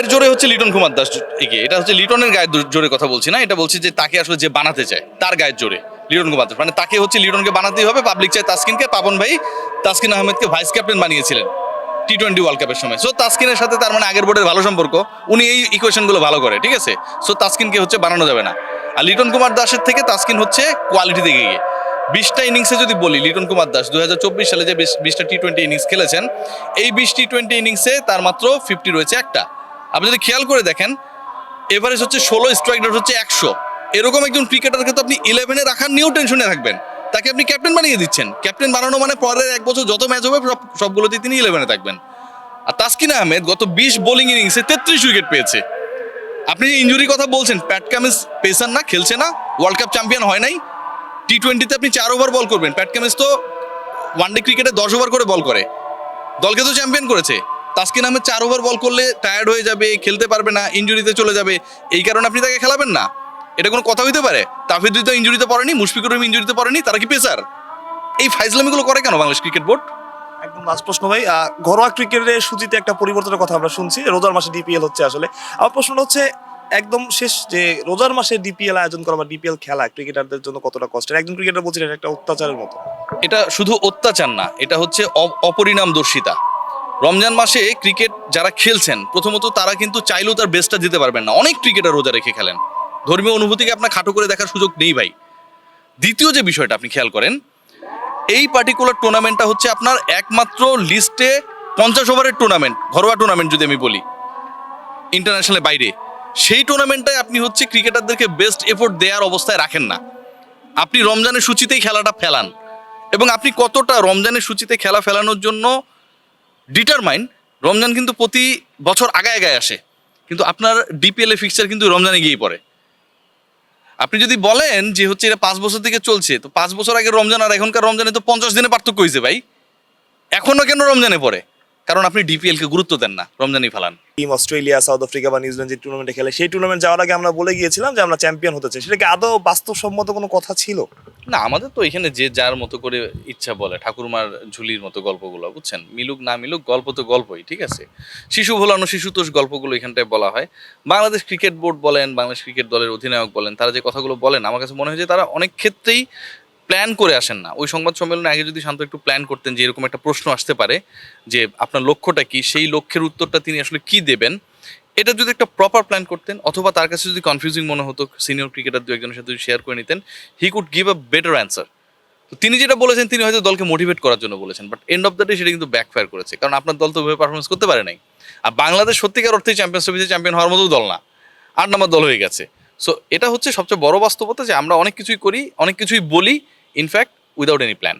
গায়ের জোরে হচ্ছে লিটন কুমার দাস এগিয়ে এটা হচ্ছে লিটনের গায়ের জোরে কথা বলছি না, এটা বলছি যে তাকে আসলে যে বানাতে চায়, তার গায়ের জোরে, লিটন কুমার দাস। মানে তাকে হচ্ছে লিটনকে বানাতেই হবে পাবলিক চায় তাসকিনকে। পাবন ভাই তাসকিন আহমেদকে ভাইস ক্যাপ্টেন বানিয়েছিলেন টি টোয়েন্টি ওয়ার্ল্ড কাপের সময়। সো তাসকিনের সাথে তার মানে আগের বোর্ডের ভালো সম্পর্ক, উনি এই ইকুয়েশনগুলো ভালো করে, ঠিক আছে? সো তাসকিনকে হচ্ছে বানানো যাবে না। আর লিটন কুমার দাসের থেকে তাসকিন হচ্ছে কোয়ালিটিতে গিয়ে। বিশটা ইনিংসে যদি বলি, লিটন কুমার দাস দুই হাজার চব্বিশ সালে যে বিশটা টি টোয়েন্টি ইনিংস খেলেছেন, এই বিশ টি টোয়েন্টি ইনিংসে তার মাত্র ফিফটি রয়েছে একটা। আপনি যদি খেয়াল করে দেখেন এভারেজ হচ্ছে ষোলো স্ট্রাইক রেট হচ্ছে একশো। এরকম একজন ক্রিকেটারকে তো আপনি ইলেভেনে রাখার নিয়েও টেনশনে থাকবেন। তাকে আপনি ক্যাপ্টেন বানিয়ে দিচ্ছেন। ক্যাপ্টেন বানানো মানে পরের এক বছর যত ম্যাচ হবে, সব, সবগুলোতেই তিনি ইলেভেনে থাকবেন। আর তাসকিন আহমেদ গত বিশ বোলিং ইনিংসে তেত্রিশ উইকেট পেয়েছে। আপনি যে ইঞ্জুরি কথা বলছেন প্যাট কামিন্স পেসার না, খেলছে না ওয়ার্ল্ড কাপ চ্যাম্পিয়ন হয় নাই। টি টোয়েন্টিতে আপনি চার ওভার বল করবেন। প্যাট কামিন্স তো ওয়ানডে ক্রিকেটে দশ ওভার করে বল করে। দলকে তো চ্যাম্পিয়ন করেছে। তাসকিন আহমেদ চার ওভার বল করলে টায়ার্ড হয়ে যাবে খেলতে পারবে না ইঞ্জুরিতে চলে যাবে। এই কারণে আপনি তাকে খেলাবেন না। এটা কোনো কথা হইতে পারে? তাফিদুল তো ইঞ্জুরিতে পড়েনি মুশফিকুর রহিম ইঞ্জুরিতে পড়েনি তারা কি পেসার এই ফাইজলামিগুলো করে কেন বাংলাদেশ ক্রিকেট বোর্ড একদম লাস্ট প্রশ্ন ভাই ঘরোয়া ক্রিকেটের সূচিতে একটা পরিবর্তনের কথা আমরা শুনছি রোজার মাসে ডিপিএল হচ্ছে আসলে। আমার প্রশ্নটা হচ্ছে একদম শেষ যে রোজার মাসে ডিপিএল আয়োজন করা বা ডিপিএল খেলা ক্রিকেটারদের জন্য কতটা কষ্টের? একজন ক্রিকেটার বলছিলেন একটা অত্যাচারের মতো। এটা শুধু অত্যাচার না এটা হচ্ছে অ- অপরিণাম দর্শিতা রমজান মাসে ক্রিকেট যারা খেলছেন, প্রথমত তারা কিন্তু চাইলেও তার বেস্টটা দিতে পারবেন না। অনেক ক্রিকেটার রোজা রেখে খেলেন। ধর্মীয় অনুভূতিকে আপনার খাটো করে দেখার সুযোগ নেই ভাই। দ্বিতীয় যে বিষয়টা আপনি খেয়াল করেন, এই পার্টিকুলার টুর্নামেন্টটা হচ্ছে আপনার একমাত্র লিস্টে পঞ্চাশ ওভারের টুর্নামেন্ট ঘরোয়া টুর্নামেন্ট যদি আমি বলি ইন্টারন্যাশনালের বাইরে। সেই টুর্নামেন্টটায় আপনি হচ্ছে ক্রিকেটারদেরকে বেস্ট এফোর্ট দেওয়ার অবস্থায় রাখেন না। আপনি রমজানের সূচিতেই খেলাটা ফেলান। এবং আপনি কতটা রমজানের সূচিতে খেলা ফেলানোর জন্য ডিটারমাইন রমজান কিন্তু প্রতি বছর আগায় আগায় আসে। কিন্তু আপনার ডিপিএল এ ফিক্সচার কিন্তু রমজানে গিয়েই পড়ে। আপনি যদি বলেন যে হচ্ছে এটা পাঁচ বছর থেকে চলছে, তো পাঁচ বছর আগে রমজান আর এখনকার রমজানে তো পঞ্চাশ দিনে পার্থক্য হয়েছে ভাই। এখনও কেন রমজানে পড়ে? কারণ আপনি ডিপিএল কে গুরুত্ব দেন না, রমজানই ফেলান। টিম অস্ট্রেলিয়া, সাউথ আফ্রিকা বা নিউজিল্যান্ড যে টুর্নামেন্টে খেলে, সেই টুর্নামেন্ট যাওয়ার আগে আমরা বলে গিয়েছিলাম যে আমরা চ্যাম্পিয়ন হতে চাই। সেটা কি আদৌ বাস্তবসম্মত কোনো কথা ছিল? না, আমাদের তো এখানে যে যার মতো করে ইচ্ছা বলে, ঠাকুরমার ঝুলির মতো গল্পগুলো, বুঝছেন? মিলুক না মিলুক, গল্প তো গল্পই, ঠিক আছে? শিশু ভোলানো শিশুতোষ গল্পগুলো এখানটায় বলা হয়। বাংলাদেশ ক্রিকেট বোর্ড বলেন, বাংলাদেশ ক্রিকেট দলের অধিনায়ক বলেন, তারা যে কথাগুলো বলেন, আমার কাছে মনে হয় যে তারা অনেক ক্ষেত্রেই প্ল্যান করে আসেন না। ওই সংবাদ সম্মেলনে আগে যদি শান্ত একটু প্ল্যান করতেন যে এরকম একটা প্রশ্ন আসতে পারে, যে আপনার লক্ষ্যটা কি? সেই লক্ষ্যের উত্তরটা তিনি আসলে কি দেবেন? এটা যদি একটা প্রপার প্ল্যান করতেন, অথবা তার কাছে যদি কনফিউজিং মনে হতো সিনিয়র ক্রিকেটার দু একজনের সাথে যদি শেয়ার করে নিতেন he could give a better answer তো তিনি যেটা বলেছেন, তিনি হয়তো দলকে মোটিভেট করার জন্য বলেছেন but end of the day সেটা কিন্তু ব্যাকফায়ার করেছে, কারণ আপনার দল তো ওইভাবে পারফরমেন্স করতে পারে নাই। আর বাংলাদেশ সত্যিকার অর্থে চ্যাম্পিয়ন্স ট্রফিতে চ্যাম্পিয়ন হওয়ার মতো দল না, আট নম্বর দল হয়ে গেছে। সো এটা হচ্ছে সবচেয়ে বড় বাস্তবতা যে আমরা অনেক কিছুই করি, অনেক কিছুই বলি ইনফ্যাক্ট উইদাউট এনি প্ল্যান